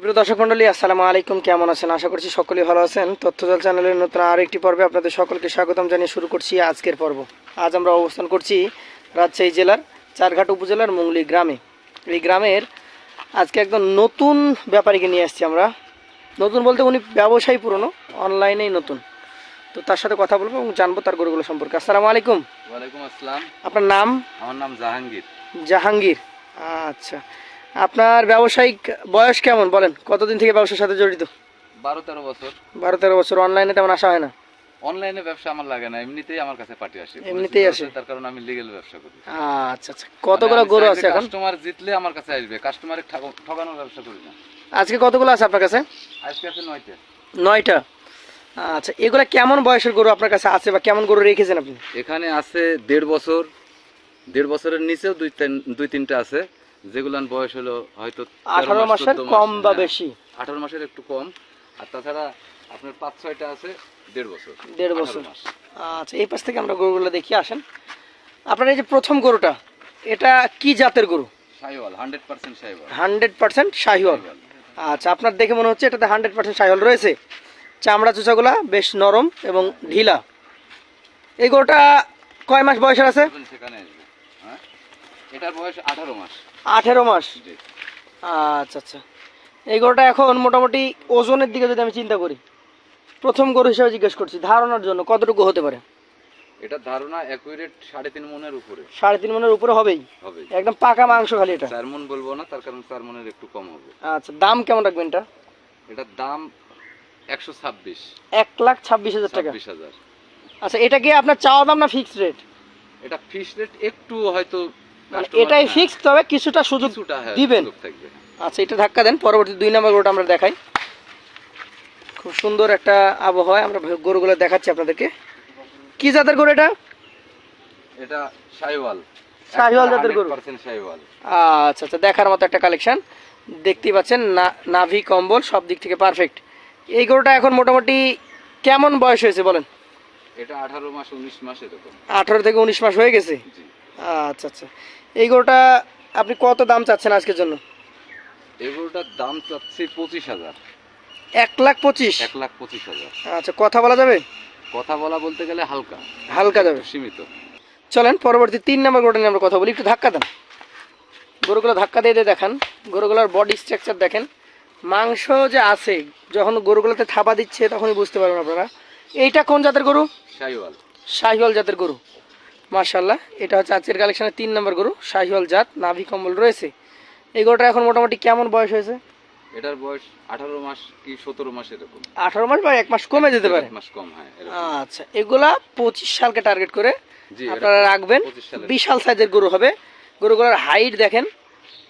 সুপ্রিয় দর্শক মন্ডলী আসসালামু আলাইকুম। কেমন আছেন? আশা করছি সকলেই ভালো আছেন। তথ্যজাল চ্যানেলের নতুন আরেকটি পর্বে আপনাদের সকলকে স্বাগতম জানিয়ে শুরু করছি আজকের পর্ব। আজ আমরা অবস্থান করছি রাজশাহী জেলার চারঘাট উপজেলার মুংলি গ্রামে। এই গ্রামের আজকে একদম নতুন ব্যাপারীকে নিয়ে আসছি আমরা। নতুন বলতে উনি ব্যবসায়ী পুরনো অনলাইনেই নতুন। তো তার সাথে কথা বলব এবং জানব তার গরুগুলো সম্পর্কে। আসসালামু আলাইকুম। ওয়ালাইকুম আসসালাম। আপনার নাম? আমার নাম জাহাঙ্গীর। জাহাঙ্গীর। আচ্ছা। আপনার ব্যবসায়িক বয়স কেমন? বলেন কতদিন থেকে ব্যবসার সাথে জড়িত? বারো তেরো বছর। বারো তেরো বছর। অনলাইনে তেমন আসা হয় না? অনলাইনে ব্যবসা আমার লাগে না এমনিতেই আমার কাছে পার্টি আসে। এমনিতেই আসে? তার কারণে আমি লিগেল ব্যবসা করি। আচ্ছা আচ্ছা কতগুলো গরু আছে এখন? কাস্টমার জিতলে আমার কাছে আসবে কাস্টমারের ঠকানোর ব্যবসা করি না। আজকে কতগুলো আছে আপনার কাছে? আজকে আছে নয়টা। নয়টা? আচ্ছা এগুলা কেমন বয়সের গরু আপনার কাছে আছে বা কেমন গরু রেখেছেন আপনি? এখানে আছে দেড় বছর দেড় বছরের নিচেও দুই তিন- দুই তিনটা আছে। যেগুলার বয়স হলো হয়তো আঠারো মাস, মাসের কম বা হ্যাঁ, বেশি। আঠারো মাসের একটু কম। আর তাছাড়া আপনার পাঁচ ছয়টা আছে দেড় বছর। দেড় বছর। আচ্ছা এই পাশ থেকে আমরা গরুগুলো দেখিয়ে আসেন। আপনার এই যে প্রথম গরুটা এটা কি জাতের গরু? Sahiwal hundred percent Sahiwal hundred percent Sahiwal. আচ্ছা আপনার দেখে মনে হচ্ছে এটাতে হান্ড্রেড পার্সেন্ট শাহিওয়াল রয়েছে। চামড়া চুচাগুলা বেশ নরম এবং ঢিলা। এই গরুটা কয় মাস বয়সের আছে? হ্যাঁ? এটার বয়স আঠারো মাস। আঠেরো মাস। আচ্ছা আচ্ছা। এই গরুটা এখন মোটামুটি ওজনের দিকে যদি আমি চিন্তা করি প্রথম গরু হিসেবে জিজ্ঞেস করছি ধারণার জন্য কতটুকু হতে পারে? এটার ধারণা অ্যাকুরেট সাড়ে তিন মনের উপরে। সাড়ে তিন মনের উপরে হবেই। হবে একদম পাকা মাংস খালি এটা। চার মন বলব না তার কারণ চার মনের একটু কম হবে। আচ্ছা দাম কেমন রাখবেন এটা? এটার দাম একশো ছাব্বিশ। এক লাখ ছাব্বিশ হাজার টাকা। ছাব্বিশ হাজার। আচ্ছা এটা কি আপনার চাওয়া দাম না ফিক্সড রেট এটা ফিক্সড রেট একটু হয়তো এটাই ফিক্সড তবে কিছুটা সুযোগ হ্যাঁ, দিবেন। আচ্ছা এটা ধাক্কা দেন পরবর্তী দুই নম্বর গরুটা আমরা দেখাই। খুব সুন্দর একটা আবহাওয়া আমরা গরুগুলো দেখাচ্ছি আপনাদেরকে। কি জাতের গরু এটা? এটা শাহিওয়াল জাতের গরু? আচ্ছা আচ্ছা দেখার মতো একটা কালেকশন দেখতেই পাচ্ছেন নাভি কম্বল সব দিক থেকে পারফেক্ট এই গরুটা এখন মোটামুটি কেমন বয়স হয়েছে বলেন? এটা আঠারো মাস উনিশ মাস এরকম। আঠারো থেকে উনিশ মাস হয়ে গেছে? জি। আচ্ছা আচ্ছা। এই গরুটা আপনি কত দাম চাচ্ছেন আজকের জন্য? এই গরুটার দাম চাচ্ছি পঁচিশ হাজার। এক লাখ পঁচিশ? এক লাখ পঁচিশ হাজার। আচ্ছা কথা বলা যাবে? কথা বলা বলতে গেলে হালকা। হালকা যাবে। সীমিত। চলেন পরবর্তী তিন নম্বর গরুটা নিয়ে আমরা কথা বলি। একটু ধাক্কা দেন। গরুগুলো ধাক্কা দিয়ে দিয়ে দেখান। গরুগুলোর বডি স্ট্রাকচার দেখেন। মাংস যে আছে যখন গরুগুলোতে থাবা দিচ্ছে তখনই বুঝতে পারবেন আপনারা। এইটা কোন জাতের গরু? সাইওয়াল শাহিওয়াল জাতের গরু। মার্শাল্লাহ এটা হচ্ছে আজকের কালেকশনের তিন নম্বর গরু শাহিওয়াল জাত নাভি কম্বল রয়েছে। এই গরুটা এখন মোটামুটি কেমন বয়স হয়েছে? এটার বয়স আঠারো মাস কি সতেরো মাস এরকম। আঠারো মাস বা এক মাস কমে যেতে পারে? মাস কম হ্যাঁ আচ্ছা এগুলা পঁচিশ সালকে টার্গেট করে আপনারা রাখবেন। বিশাল সাইজের গরু হবে। গরুগুলোর হাইট দেখেন।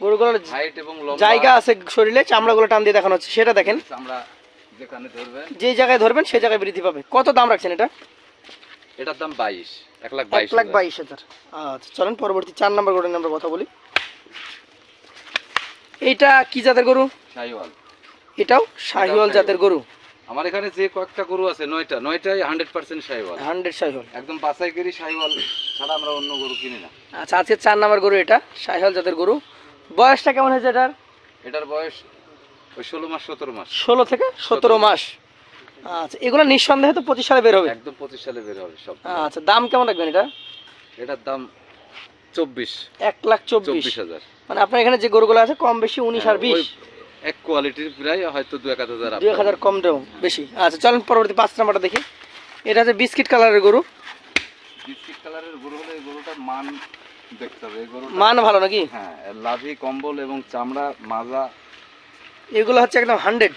গরুগুলোর হাইট এবং জায়গা আছে শরীরে চামড়াগুলো টান দিয়ে দেখানো হচ্ছে। সেটা দেখেন। যেখানে ধরবেন। যে জায়গায় ধরবেন সেই জায়গায় বৃদ্ধি পাবে। কত দাম রাখছেন এটা? এটার দাম বাইশ এক লাখ বাইশ লাখ। বাইশ হাজার। আচ্ছা চলেন পরবর্তী চার নম্বর গরুর আমরা কথা বলি। এইটা কি জাতের গরু? শাহিওয়াল। এটাও শাহিওয়াল শাহিওয়াল। জাতের গরু। আমার এখানে যে কয়েকটা গরু আছে নয়টা নয়টাই hundred percent Sahiwal. Hundred Sahiwal. একদম বাছাই করি শাহিওয়াল ছাড়া আমরা অন্য গরু কিনি না। আচ্ছা আজকে চার নম্বর গরু এটা শাহিওয়াল জাতের গরু। বয়সটা কেমন হয়েছে এটার? এটার বয়স ওই ষোলো মাস সতেরো মাস। ষোলো থেকে সতেরো মাস। আচ্ছা এগুলো নিঃসন্দেহে তো পঁচিশ সালে বের হবে? একদম পঁচিশ সালে বের হবে সব। আচ্ছা দাম কেমন রাখবেন এটা? এটার দাম চব্বিশ। এক লাখ চব্বিশ। হাজার। মানে আপনার এখানে যে গরুগুলো আছে কম বেশি উনিশ আর বিশ। এক কোয়ালিটির প্রায় হয়তো দু এক হাজার দুই এক হাজার কম দাম বেশি। আচ্ছা চলেন পরবর্তী পাঁচ নাম্বারটা দেখি। এটা হচ্ছে বিস্কিট কালারের গরু। বিস্কিট কালারের গরু হলে এই গরুটার মান দেখতে হবে। এই গরুটা মান ভালো নাকি? হ্যাঁ লাভি কম্বল এবং চামড়া মাজা। এগুলো হচ্ছে একদম হান্ড্রেড।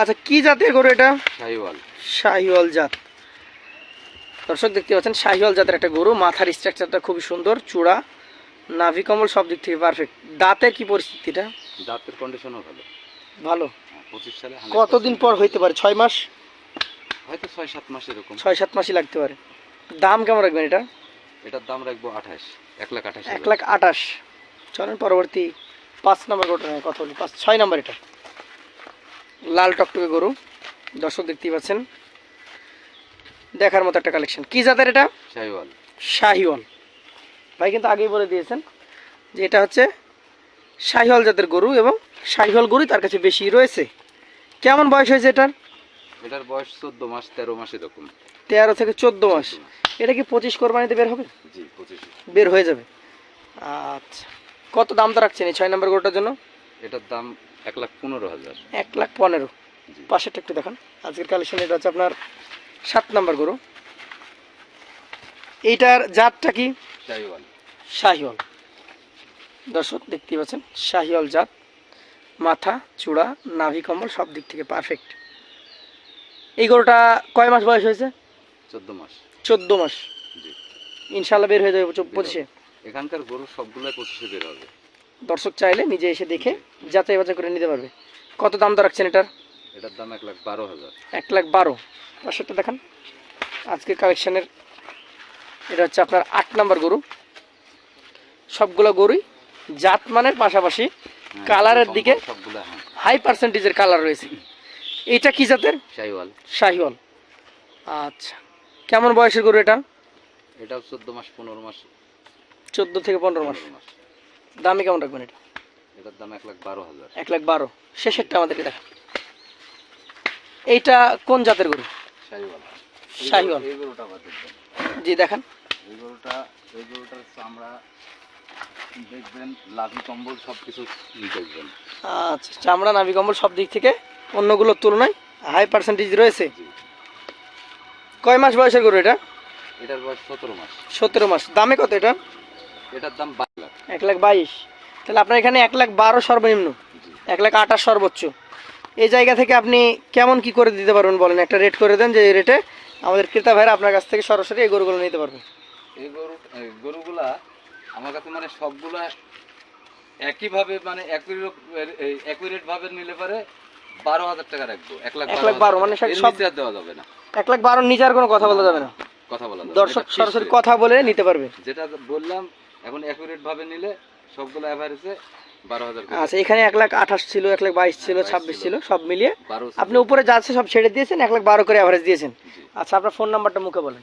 আচ্ছা কি জাতের গরু এটা? শাহিওয়াল। শাহিওয়াল জাত। দর্শক দেখতে পাচ্ছেন শাহিওয়াল জাতের একটা গরু। মাথার স্ট্রাকচারটা খুবই সুন্দর চূড়া নাভি কমল সব দিক থেকে পারফেক্ট দাঁতের কি পরিস্থিতিটা দাঁতের কন্ডিশনও ভালো। ভালো। হ্যাঁ, পঁচিশ সালে কতদিন পর হইতে পারে? ছয় মাস? হয়তো ছয় সাত মাস এরকম। ছয় সাত মাসই লাগতে পারে। দাম কেমন রাখবেন এটা? এটার দাম রাখব আঠাশ এক লাখ আঠাশ এক লাখ আঠাশ। চলেন পরবর্তী পাঁচ নম্বর গরুটা কথা বলি। পাঁচ ছয় নম্বর এটা। লাল টকটকে গরু। দর্শক দেখতেই পাচ্ছেন। দেখার মতো একটা কালেকশন কি জাতের এটা? শাহিওয়াল। শাহিওয়াল। ভাই কিন্তু আগেই বলে দিয়েছেন যে এটা হচ্ছে শাহিওয়াল জাতের গরু এবং শাহিওয়াল গরুই তার কাছে বেশি রয়েছে। কেমন বয়স হয়েছে এটার? এটার বয়স চোদ্দ মাস তেরো মাস এরকম। তেরো থেকে চোদ্দ মাস। এটা কি পঁচিশ কোরবানিতে বের হবে? জি পঁচিশে। বের হয়ে যাবে। আচ্ছা। কত দাম তো রাখছেন এই ছয় নম্বর গরুটার জন্য? এটার দাম এক লাখ পনেরো হাজার। এক লাখ পনেরো। পাশেরটা একটু দেখান। আজকের কালেকশন এটা হচ্ছে আপনার সাত নম্বর গরু। এইটার জাতটা কি? শাহিওয়াল। শাহিওয়াল। দর্শক দেখতেই পাচ্ছেন শাহিওয়াল জাত। মাথা চূড়া নাভি কম্বল সব দিক থেকে পারফেক্ট এই গরুটা কয় মাস বয়স হয়েছে? চোদ্দ মাস। চোদ্দ মাস। ইনশাল্লাহ বের হয়ে যাবে পঁচিশে। এখানকার গরু সবগুলাই পঁচিশে বের হবে। দর্শক চাইলে নিজে এসে দেখে যাচাই বাছাই করে নিতে পারবে। কত দাম দর রাখছেন এটার? এটার দাম এক লাখ বারো হাজার। এক লাখ বারো। পাশেরটা দেখান। আজকের কালেকশনের এটা হচ্ছে আপনার আট নম্বর গরু। সবগুলো গরুই জাত মানের পাশাপাশি হ্যাঁ, কালারের দিকে সবগুলা হ্যাঁ। হাই পার্সেন্টেজের কালার রয়েছে। এটা কি জাতের? শাহিওয়াল। শাহিওয়াল। আচ্ছা। কেমন বয়সের গরু এটা? এটা চোদ্দ মাস পনেরো মাস। চোদ্দ থেকে পনেরো মাস। দামে কেমন রাখবেন এটা? এটার দাম এক লাখ বারো হাজার। এক লাখ বারো। শেষেরটা আমাদেরকে দেখা এইটা কোন জাতের গরু? শাহিওয়াল। এই গরুটা আবার দেখবেন জি দেখান। এই গরুটা এই গরুটার চামড়া দেখবেন লাভি কম্বল সব কিছু দেখবেন। আচ্ছা চামড়া নাভি কম্বল সব দিক থেকে অন্যগুলোর তুলনায় হাই পার্সেন্টেজ রয়েছে? জি। কয় মাস বয়সের গরু এটা? এটার বয়স সতেরো মাস। সতেরো মাস। দামে কত এটা? এটার দাম এক লাখ বাইশ। তাহলে আপনার এখানে এক লাখ বারো সর্বনিম্ন এক লাখ আঠাশ সর্বোচ্চ। এই জায়গা থেকে আপনি কেমন কি করে দিতে পারবেন বলেন? একটা রেট করে দেন যে এই রেটে আমাদের ক্রেতা ভাইরা আপনার কাছ থেকে সরাসরি এই গরুগুলো নিতে পারবে। এই গরু গরুগুলা আমার কাছে মানে সবগুলা একইভাবে মানে অ্যাকুরেট ভাবে নিলে পারে বারো হাজার টাকা রাখব। এক লাখ এক লাখ বারো, মানে সব- দেওয়া যাবে না। এক লাখ বারো নিচে আর কোনো কথা বলা যাবে না। কথা বলা দর্শক সরাসরি কথা বলে নিতে পারবে। যেটা বললাম এখন অ্যাকুরেট ভাবে নিলে সবগুলো অ্যাভারেজে বারো হাজার আচ্ছা এখানে এক লাখ আঠাশ ছিল এক লাখ বাইশ ছিল ছাব্বিশ ছিল। ছিল সব মিলিয়ে। আপনি উপরে যা আছে সব ছেড়ে দিয়েছেন এক লাখ বারো করে অ্যাভারেজ দিয়েছেন। আচ্ছা আপনার ফোন নাম্বারটা মুখে বলেন।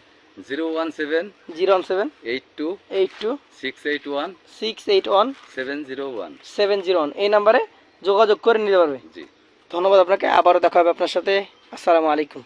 Zero one seven zero one seven eight two eight two six eight one six eight one seven zero one. Seven zero one. এই নাম্বারে যোগাযোগ করে নিতে পারবে। জি। ধন্যবাদ আপনাকে আবারও দেখা হবে আপনার সাথে। আসসালামু আলাইকুম।